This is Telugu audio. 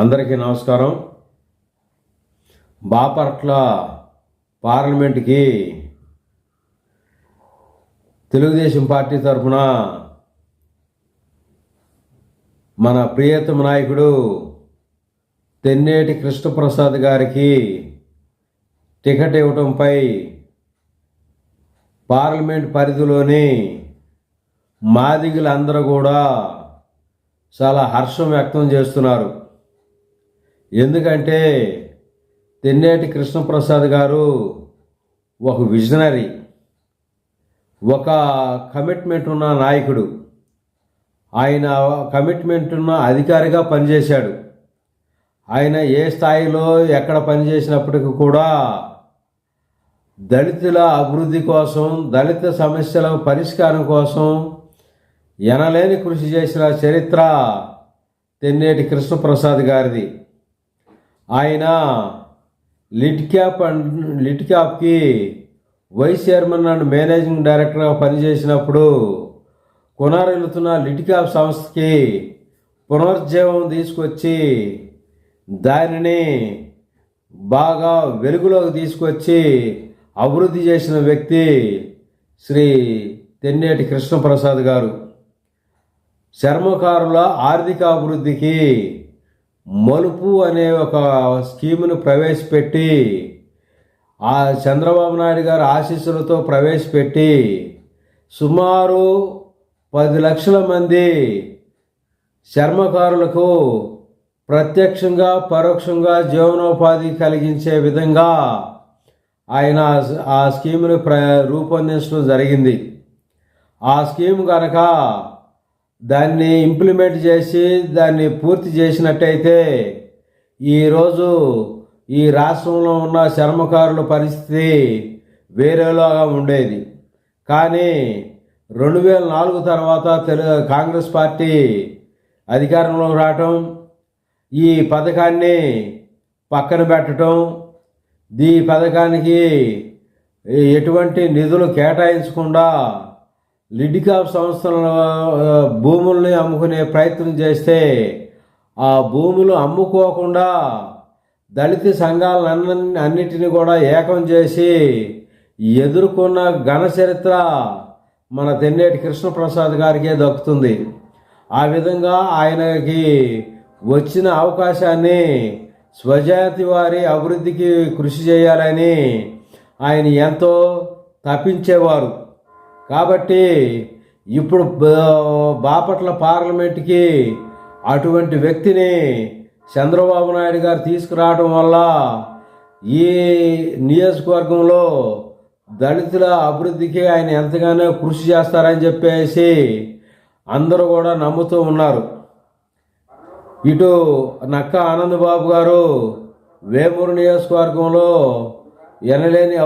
అందరికీ నమస్కారం. బాపట్ల పార్లమెంట్కి తెలుగుదేశం పార్టీ తరఫున మన ప్రియతమ నాయకుడు తెన్నేటి కృష్ణప్రసాద్ గారికి టికెట్ ఇవ్వటంపై పార్లమెంట్ పరిధిలోని మాదిగులందరూ కూడా చాలా హర్షం వ్యక్తం చేస్తున్నారు. ఎందుకంటే తెన్నేటి కృష్ణప్రసాద్ గారు ఒక విజనరీ ఒక కమిట్మెంట్ ఉన్న నాయకుడు. ఆయన కమిట్మెంట్ ఉన్న అధికారిగా పనిచేశాడు. ఆయన ఏ స్థాయిలో ఎక్కడ పనిచేసినప్పటికీ కూడా దళితుల అభివృద్ధి కోసం దళిత సమస్యల పరిష్కారం కోసం ఎనలేని కృషి చేసిన చరిత్ర తెన్నేటి కృష్ణప్రసాద్ గారిది. ఆయన లిట్ క్యాప్ అండ్ లిట్ క్యాప్కి వైస్ చైర్మన్ అండ్ మేనేజింగ్ డైరెక్టర్గా పనిచేసినప్పుడు కొనారెలుతున్న లిట్ క్యాప్ సంస్థకి పునరుజ్జీవం తీసుకొచ్చి దానిని బాగా వెలుగులోకి తీసుకొచ్చి అభివృద్ధి చేసిన వ్యక్తి శ్రీ తెన్నేటి కృష్ణప్రసాద్ గారు. చర్మకారుల ఆర్థిక అభివృద్ధికి మలుపు అనే ఒక స్కీమును ప్రవేశపెట్టి ఆ చంద్రబాబు నాయుడు గారి ఆశీస్సులతో ప్రవేశపెట్టి సుమారు పది లక్షల మంది చర్మకారులకు ప్రత్యక్షంగా పరోక్షంగా జీవనోపాధి కలిగించే విధంగా ఆయన ఆ స్కీమును ప్ర రూపొందించడం జరిగింది. ఆ స్కీమ్ కనుక దాన్ని ఇంప్లిమెంట్ చేసి దాన్ని పూర్తి చేసినట్టయితే ఈరోజు ఈ రాష్ట్రంలో ఉన్న చర్మకారుల పరిస్థితి వేరేలాగా ఉండేది. కానీ రెండు వేల నాలుగు తర్వాత తెలుగు కాంగ్రెస్ పార్టీ అధికారంలోకి రావటం ఈ పథకాన్ని పక్కన పెట్టడం ఈ పథకానికి ఎటువంటి నిధులు కేటాయించకుండా లిడికాప్ సంస్థల భూముల్ని అమ్ముకునే ప్రయత్నం చేస్తే ఆ భూములు అమ్ముకోకుండా దళిత సంఘాలను అన్నిటిని కూడా ఏకం చేసి ఎదుర్కొన్న ఘన చరిత్ర మన తెన్నేటి కృష్ణప్రసాద్ గారికే దక్కుతుంది. ఆ విధంగా ఆయనకి వచ్చిన అవకాశాన్ని స్వజాతి వారి అభివృద్ధికి కృషి చేయాలని ఆయన ఎంతో తప్పించేవారు కాబట్టి ఇప్పుడు బాపట్ల పార్లమెంట్కి అటువంటి వ్యక్తిని చంద్రబాబు నాయుడు గారు తీసుకురావడం వల్ల ఈ నియోజకవర్గంలో దళితుల అభివృద్ధికి ఆయన ఎంతగానో కృషి చేస్తారని చెప్పేసి అందరూ కూడా నమ్ముతూ ఉన్నారు. ఇటు నక్క ఆనందబాబు గారు వేమూరు నియోజకవర్గంలో ఎనలేని